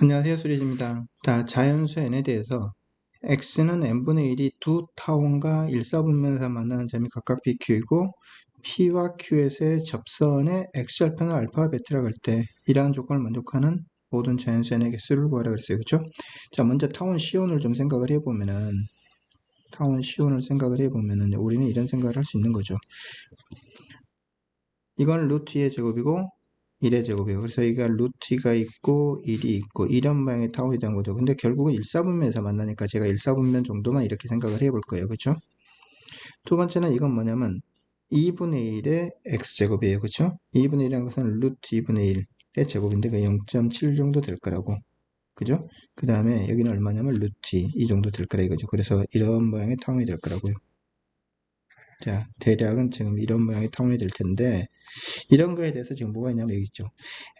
안녕하세요. 수리입니다. 자, 자연수 n에 대해서 x는 n분의 1이 두 타원과 1사분면에서 만나는 점이 각각 bq이고 p와 q에서의 접선의 x절편을 알파와 베타라고 할 때 이러한 조건을 만족하는 모든 자연수 n의 개수를 구하라 그랬어요. 그렇죠? 자, 먼저 타원 C1을 좀 생각을 해보면은 타원 C1을 생각을 해보면은 우리는 이런 생각을 할 수 있는 거죠. 이건 루트 2의 제곱이고 1의 제곱이에요. 그래서 이가 루트가 있고 1이 있고 이런 모양의 타원이 된 거죠. 근데 결국은 1사분면에서 만나니까 제가 1사분면 정도만 이렇게 생각을 해볼 거예요. 그렇죠? 두 번째는 이건 뭐냐면 2분의 1의 x제곱이에요. 그렇죠? 2분의 1이라는 것은 루트 2분의 1의 제곱인데 그 0.7 정도 될 거라고. 그죠? 그 다음에 여기는 얼마냐면 루트 2, 이 정도 될 거라 이거죠. 그래서 이런 모양의 타원이 될 거라고요. 자, 대략은 지금 이런 모양의 타원이 될 텐데 이런 거에 대해서 지금 뭐가 있냐면 여기 있죠.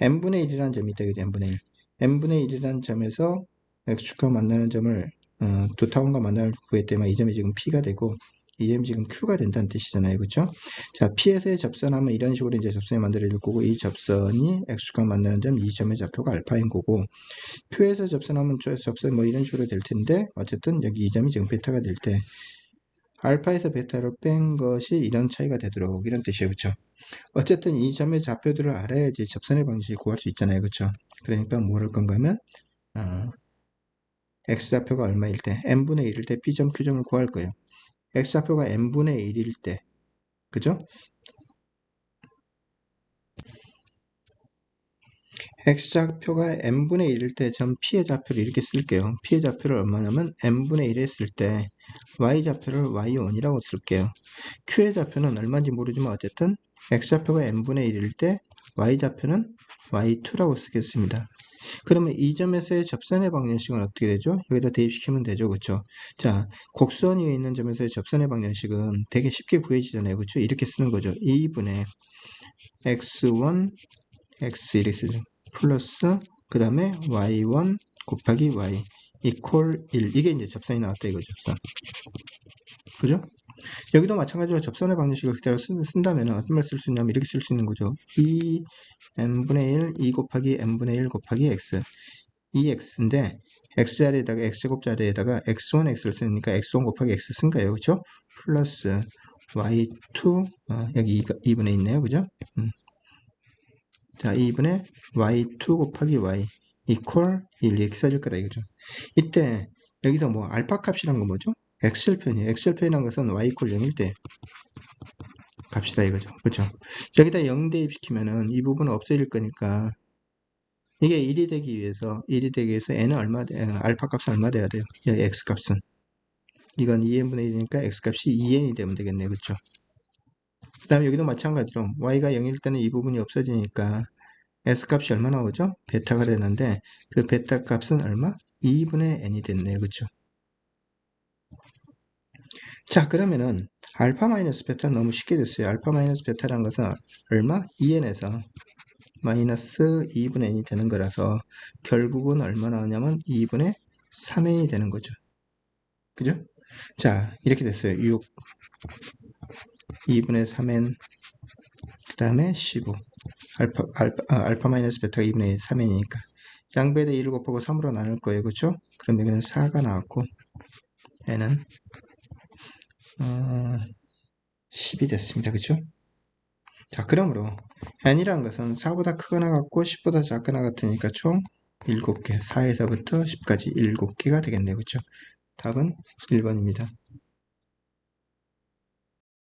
n분의 1이라는 점이 있다. 그죠? n분의 1. n분의 1이라는 점에서 x축과 만나는 점을 어, 두 타원과 만나는 구했더니 이 점이 지금 p가 되고 이 점이 지금 q가 된다는 뜻이잖아요. 그렇죠? 자, p에서의 접선하면 이런 식으로 이제 접선이 만들어질 거고 이 접선이 x축과 만나는 점 이 점의 좌표가 알파인 거고 q에서 접선하면 접선이 뭐 이런 식으로 될 텐데 어쨌든 여기 이 점이 지금 베타가 될 때 알파에서 베타를 뺀 것이 이런 차이가 되도록 이런 뜻이에요. 그렇죠? 어쨌든 이 점의 좌표들을 알아야지 접선의 방식이 구할 수 있잖아요. 그렇죠? 그러니까 뭐를 건가 하면 어, x좌표가 얼마일 때 n분의 1일 때 b점 q점을 구할 거예요. x좌표가 n분의 1일 때 그죠? X좌표가 n분의 1일 때점 p의 좌표를 이렇게 쓸게요. p의 좌표를 얼마냐면 n분의 1 했을 때 y좌표를 y1이라고 쓸게요. q의 좌표는 얼마인지 모르지만 어쨌든 x좌표가 n분의 1일 때 y좌표는 y2라고 쓰겠습니다. 그러면 이 점에서의 접선의 방정식은 어떻게 되죠? 여기다 대입시키면 되죠. 그렇죠? 자, 곡선 위에 있는 점에서의 접선의 방정식은 되게 쉽게 구해지잖아요. 그렇죠? 이렇게 쓰는 거죠. 2분의 x1, x1이 쓰죠. 플러스 그 다음에 y1 곱하기 y 이퀄 1 이게 이제 접선이 나왔다 이거죠 접선 그죠? 여기도 마찬가지로 접선의 방정식을 그대로 쓴, 다면 어떤 말 쓸 수 있냐면 이렇게 쓸 수 있는 거죠 2 n분의 1 2 곱하기 n분의 1 곱하기 x 2x인데 x자리에다가 x제곱 자리에다가 x1 x를 쓰니까 x1 곱하기 x 쓴 거예요 그죠? 플러스 y2 어, 여기 2, 분의 있네요 그죠? 음. 자, 2분의 y2 곱하기 y 이퀄 1 이렇게 써질 거다 이거죠. 이때 여기서 뭐 알파 값이란 건 뭐죠? 엑셀편이에요. 엑셀편이란 것은 y 이퀄 0일 때 값이다 이거죠. 그렇죠? 여기다 0 대입시키면은 이 부분은 없어질 거니까 이게 1이 되기 위해서 1이 되기 위해서 n은 얼마 돼? 알파 값은 얼마 돼야 돼요? 여기 x 값은 이건 2n분의 1이니까 x 값이 2n이 되면 되겠네요. 그렇죠? 그 다음에 여기도 마찬가지로 y가 0일 때는 이 부분이 없어지니까 s값이 얼마 나오죠? 베타가 되는데 그 베타 값은 얼마? 2분의 n이 됐네요. 그쵸? 자 그러면은 알파 마이너스 베타 너무 쉽게 됐어요. 알파 마이너스 베타란 것은 얼마? 2n에서 마이너스 2분의 n이 되는 거라서 결국은 얼마 나오냐면 2분의 3n이 되는 거죠. 그죠? 자 이렇게 됐어요. 6 2분의 3n 그 다음에 15 알파, 알파, 아, 알파 마이너스 베타가 2분의 3n이니까. 양배에다 1을 곱하고 3으로 나눌 거예요. 그쵸 그럼 여기는 4가 나왔고 n은 어, 10이 됐습니다. 그쵸 자 그러므로 n이란 것은 4보다 크거나 같고 10보다 작거나 같으니까 총 7개. 4에서부터 10까지 7개가 되겠네요. 그쵸 답은 1번입니다